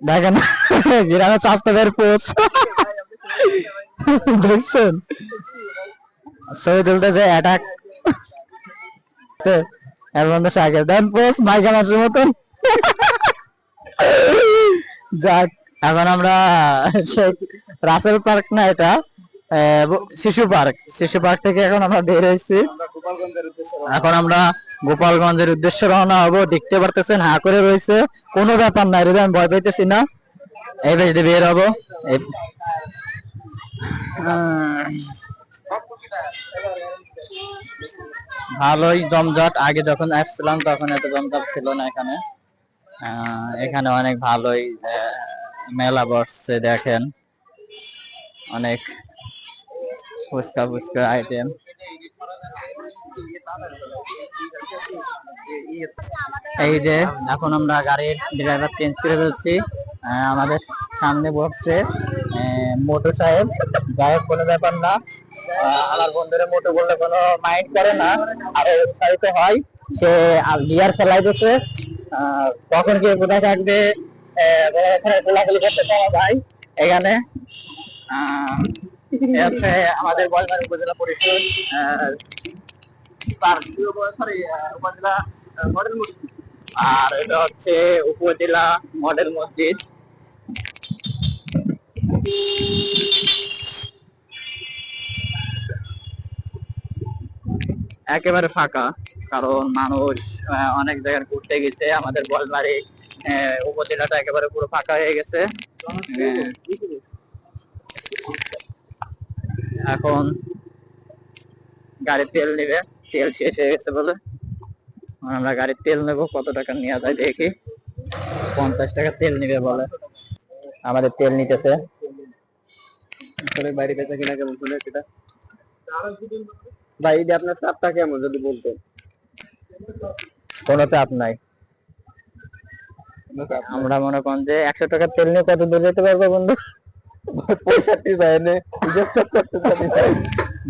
দেখেন স্বাস্থ্যের পোষ দেখছেন? যে অ্যাটাক এর মধ্যে দেন পোষ মাইকা মাসের মতন। যাক, এখন আমরা রাসেল পার্ক না এটা শিশু পার্ক। শিশু পার্ক থেকে এখন আমরা বের হয়েছি। এখন আমরা গোপালগঞ্জের উদ্দেশ্যে রওনা হব। দেখতে পারতেছেন, হা করে রয়েছে। কোনো ব্যাপার নাই আমি ভয় পাইতেছি না। এই বেশ বের হব। ভালোই জমজট। আগে যখন আসছিলাম, তখন এত জমজট ছিল না এখানে। এখানে অনেক ভালোই মেলা বসছে, দেখেন। অনেক ফুচকা ফুচকা আইটেম এই যে এখন আমরা গাড়ির ড্রাইভার চেঞ্জ করে ফেলছি। আমাদের সামনে বসছে মোটর সাহেব। যাই হোক কোনো ব্যাপার না। আমার বন্ধুরা মোটর বললে কোনো মাইন্ড করে না। আর উৎসাহিত হয়। সে বিয়ার খেলাইতেছে আহ, কখন কে কোথায় থাকবে এখানে খোলাখুলি করতে পারা ভাই। এখানে আমাদের উপজেলা পরিষদ উপজেলা মডেল মসজিদ। আর এটা হচ্ছে উপজেলা মডেল মসজিদ। একেবারে ফাঁকা কারণ মানুষ অনেক জায়গায় ঘুরতে গেছে। আমাদের বলমারি আহ, উপজেলাটা একেবারে পুরো ফাঁকা হয়ে গেছে। এখন গাড়ির তেল নিবে তেল শেষ হয়ে গেছে বলে। আমরা গাড়ির তেল নেব কত টাকা নেওয়া যায় দেখি। পঞ্চাশ টাকা তেল নিবে বলে। আমাদের তেল নিতেছে। আসলে বাইরে বেচা কিনা কেমন শুনে সেটা? ভাই এটা আপনার চাপটা কেমন যদি বলতেন। কোনো চাপ নাই। আমরা মনে করেন যে একশো টাকার তেল নিয়ে কত দূর যেতে পারব বন্ধু? পঁয়ষট্টি যায় না।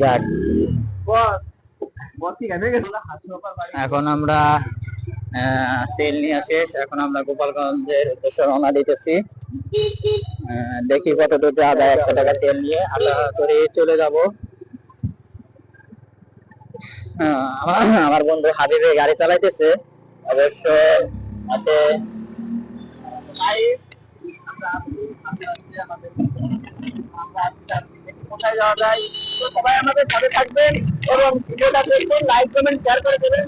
যাক। এখন আমরা তেল নিয়ে শেষ এখন আমরা গোপালগঞ্জের উদ্দেশ্যে রওনা দিতেছি। দেখি কত দূর যায় একশো টাকা তেল নিয়ে। আশা করে চলে যাব। আমার বন্ধু হাবিবে গাড়ি চালাইতেছে। অবশ্য হাতে কোথায় যাওয়া যায়? সবাই আমাদের সাথে থাকবেন এবং শেয়ার করে দেবেন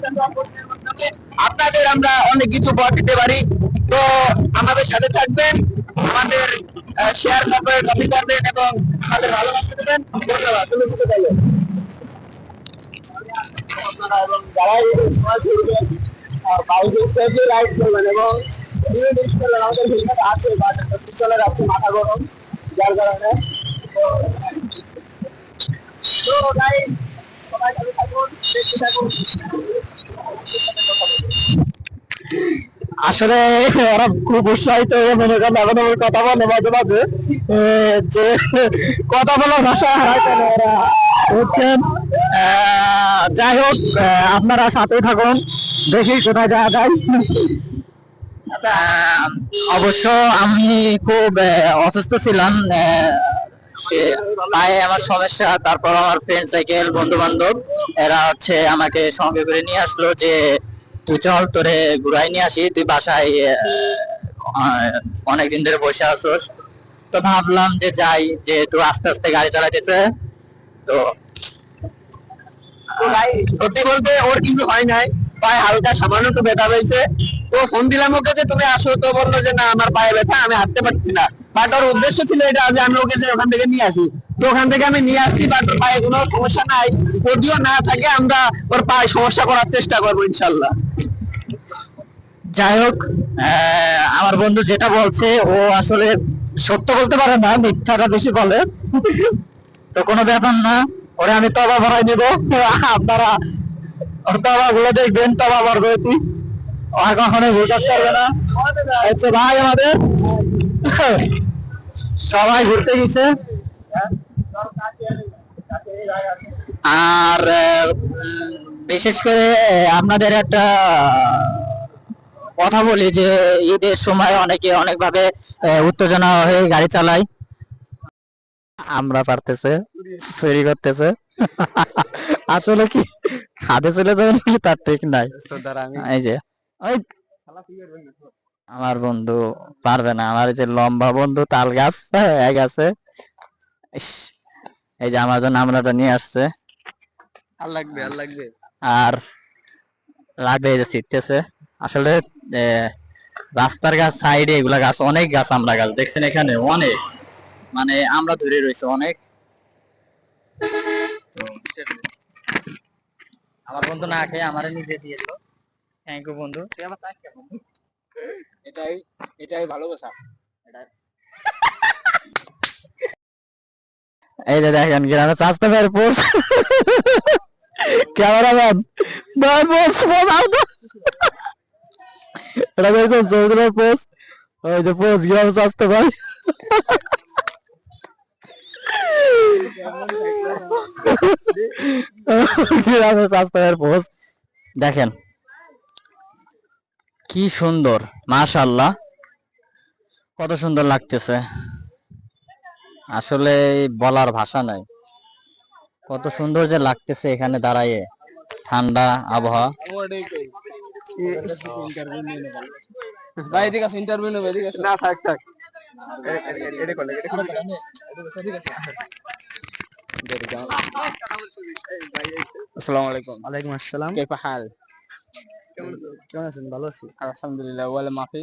আপনাদের আমরা অনেক কিছু উপহার দিতে পারি। তো আমাদের সাথে থাকবেন, আমাদের শেয়ার করবেন এবং আমাদের ভালোবাসা দেবেন। তুমি এবং যারা করবেন এবং আমাদের আছে রাখছে মাথা গরম, যার কারণে আসলে ওরা খুব উৎসাহিত হয়ে মনে করেন এখন আমার কথা বলে মাঝে মাঝে। যে কথা বলার ভাষা হারায় কেন ওরা হচ্ছেন যাই হোক আপনারা সাথে থাকুন, দেখি কোথায় যাওয়া যায়। অবশ্য আমি খুব অসুস্থ ছিলাম আমার সমস্যা। তারপর আমার ফ্রেন্ড সাইকেল বন্ধু বান্ধব এরা হচ্ছে আমাকে সঙ্গে করে নিয়ে আসলো যে, তুই চল, তোরে ঘুরাই নিয়ে আসি। তুই বাসায় অনেকদিন ধরে বসে আসোস তো ভাবলাম যে যাই যে তুই আস্তে আস্তে গাড়ি চালাইতেছে, তো সত্যি বলতে ওর কিছু হয় নাই। পায়ে হালকা সামান্য একটু ব্যথা হয়েছে তো ফোন দিলাম ওকে যে, তুমি আসো। তো বলল যে, না, আমার পায়ে ব্যথা, আমি হাঁটতে পারছি না। বাট ওর উদ্দেশ্য ছিল এটা যে আমি ওকে যে ওখান থেকে নিয়ে আসি। তো ওখান থেকে আমি নিয়ে আসছি বাট পায়ে কোনো সমস্যা নাই। যদিও না থাকে, আমরা ওর পায়ে সমস্যা করার চেষ্টা করব, ইনশাল্লাহ। যাই হোক আমার বন্ধু যেটা বলছে, ও আসলে সত্য বলতে পারে না, মিথ্যাটা বেশি বলে। তো কোনো ব্যাপার না, ওরে আমি তবা ভরাই নিব। আপনারা ওর তবা গুলো দেখবেন, তবা বরগতি ও কখনো ভুল করবে না। হচ্ছে ভাই আমাদের। সবাই ঘুরতে গেছে। আর বিশেষ করে আপনাদের একটা কথা বলি যে ঈদের সময় অনেকে অনেকভাবে উত্তেজনা হয়ে গাড়ি চালায়। আমরা পারতেছে চুরি করতেছে। আসলে কি হাতে চলে যাবে তার ঠিক নাই। এই যে ওই আমার বন্ধু পারবে না। আমার যে লম্বা বন্ধু তাল গাছ এক আছে। এই যে আমার জন্য আমরাটা নিয়ে আসছে। আর লাগবে আর লাগবে। আর লাগবে এই যে ছিটতেছে। আসলে রাস্তার গাছ সাইডে এগুলা গাছ অনেক গাছ আমরা গাছ দেখছেন এখানে অনেক। মানে আমরা ধরে রয়েছে অনেক। আমার বন্ধু না খেয়ে আমার নিজে দিয়েছ থ্যাংক ইউ বন্ধু। তুই আমার বন্ধু। এটাই এটাই ভালোবাসা। এই যে দেখেন, গ্রামে চাষতে ক্যামেরাম্যান ভাই আও তো এটা চৌধুরীর ওই যে পোষ, গ্রামে চাষতে পারে গ্রামে চাষতে দেখেন কি সুন্দর মাশাল্লাহ কত সুন্দর লাগতেছে। আসলে বলার ভাষা নাই। কত সুন্দর যে লাগতেছে এখানে দাঁড়াইয়ে ঠান্ডা আবহাওয়া। আসসালামাইকুম আলাইকুম। আসসালাম। কেফা হাল? কেমন আছেন? ভালো আছি। আলহামদুলিল্লাহ ওয়াল মাফি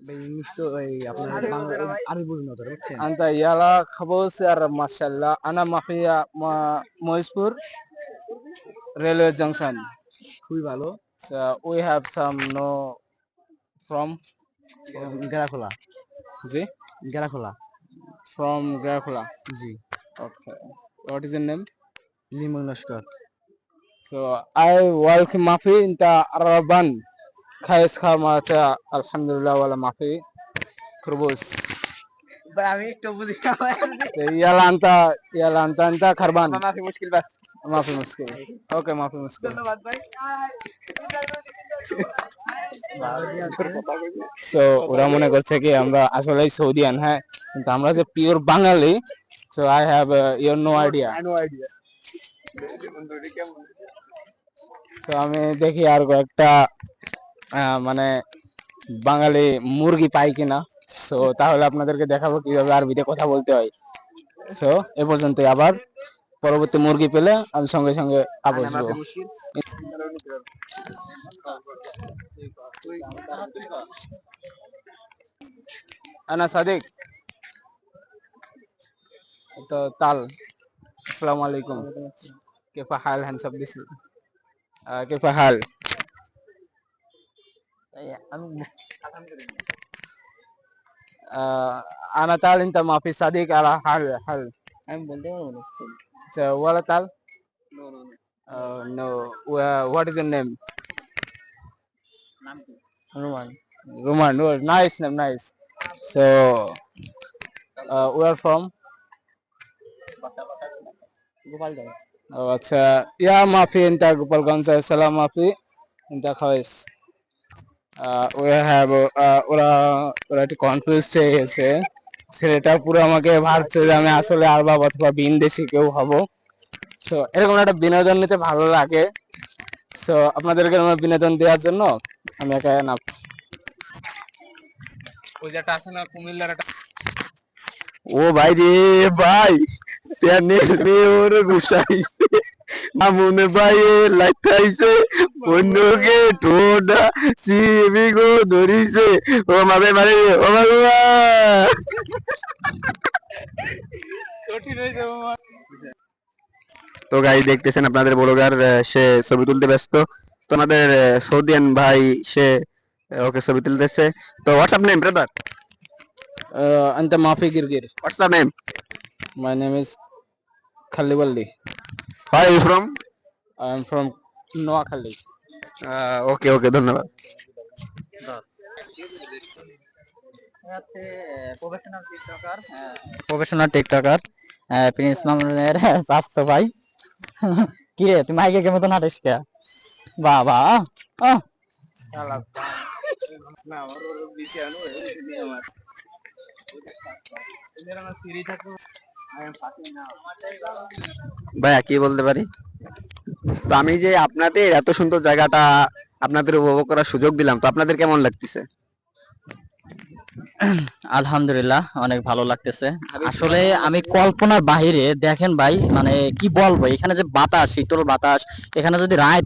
ইংলিশ তো ইয়ালা আর আনা মাফিয়া মহেশপুর রেলওয়ে জংশন। খুবই ভালো। We have some from Gerakhola. G? Gerakhola. From G. Is your name Limon Laskar. So I welcome Mafi inta Araban khais kha macha alhamdulillah wala Mafi Kurbus আমি একটু বুঝি yala anta yala anta anta Kharban মাফি মুশকিল বাস Mafi muskil okay Mafi muskil so ওরা মনে করছে কি আমরা আসলে সৌদিয়ান হ্যাঁ কিন্তু আমরা যে pure Bengali so I have your no idea no idea তো আমি দেখি আর কয়েকটা মানে বাঙালি মুরগি পাই কিনা। সো তাহলে আপনাদেরকে দেখাবো কীভাবে আরবিতে কথা বলতে হয়। সো এ পর্যন্ত আবার। পরবর্তী মুরগি পেলে আমি সঙ্গে সঙ্গে আবশ্যক আনা সাদিক। তো তাল, আসসালামু আলাইকুম। كيف حال hands of this كيف حال آه انا تال انت ما في صديق على حال حال so, ولا no no no uh, no uh, what is your name Roman Roman oh, nice name nice so uh, where from Gopalganj আচ্ছা ইয়া মাফি ইন্টা গোপালগঞ্জ সালাম মাফি ইন্টা have uh, ওরা ওরা একটু কনফিউজ হয়ে গেছে। ছেলেটা পুরো আমাকে ভাবছে যে আমি আসলে আরবাব অথবা বিন দেশি কেউ হব। তো এরকম একটা বিনোদন নিতে ভালো লাগে। তো আপনাদেরকে আমার বিনোদন দেওয়ার জন্য আমি একা না ওই যেটা আছে না কুমিল্লার একটা ও ভাই রে ভাই! তো গাই দেখতেছেন আপনাদের ব্লগার সে ছবি তুলতে ব্যস্ত। তো আমাদের সৌদিয়ান ভাই সে ওকে ছবি তুলতেছে। তো হোয়াটসঅ্যাপ নেম ব্রাদার আন্তা মাফি গিরগির। WhatsApp name My name is Khaliwalli. Where are you from? I am from Noakhali. Okay okay ধন্যবাদ প্রফেশনাল টিকটকার প্রিন্স মামুনের স্বাস্থ্য ভাই কি রে তুই মাইকে কেমন নাটিস কে বাবা না ভাইয়া কি বলতে পারি? তো আমি যে আপনাদের এত সুন্দর জায়গাটা আপনাদের উপভোগ করার সুযোগ দিলাম তো আপনাদের কেমন লাগতেছে? আলহামদুলিল্লাহ অনেক ভালো লাগতেছে। আসলে আমি কল্পনার বাহিরে দেখেন ভাই মানে কি বলব এখানে যে বাতাস শীতল বাতাস এখানে যদি রাত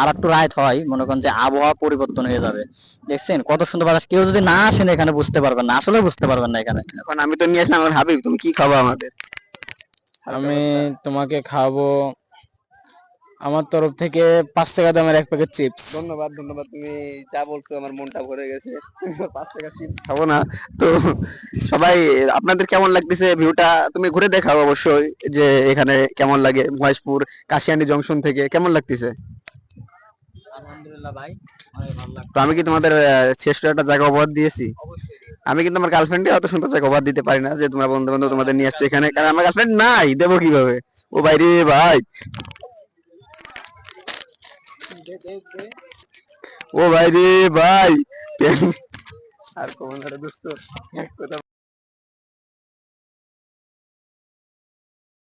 আর একটু রাত হয় মনে করেন যে আবহাওয়া পরিবর্তন হয়ে যাবে। দেখছেন? কত সুন্দর বাতাস। কেউ যদি না আসেন এখানে বুঝতে পারবেন না। আসলে বুঝতে পারবেন না এখানে। এখন আমি তো নিয়ে আসলাম আমার হাবিব তুমি কি খাব আমাদের? আমি তোমাকে খাওয়াবো আমার তরফ থেকে পাঁচ টাকা দামের এক প্যাকেট চিপস ধন্যবাদ ধন্যবাদ। তুমি যা বলছো আমার মনটা ভরে গেছে। পাঁচ টাকা চিপস খাব না। তো সবাই আপনাদের কেমন লাগতেছে ভিউটা তুমি ঘুরে দেখাও অবশ্যই যে এখানে কেমন লাগে মহেশপুর কাশিয়ানি জংশন থেকে। কেমন লাগতেছে? আলহামদুলিল্লাহ ভাই তো আমি কি তোমাদের শ্রেষ্ঠ একটা জায়গা অবাদ দিয়েছি? আমি কিন্তু আমার গার্লফ্রেন্ডে অত সুন্দর জায়গা অবাদ দিতে পারি না যে তোমার বন্ধু বান্ধব তোমাদের নিয়ে আসছে এখানে। কারণ আমার গার্লফ্রেন্ড নাই দেবো কীভাবে? ও ভাই রে ভাই। ও ভাই রে ভাই। আর কোন দোস্ত এক কথা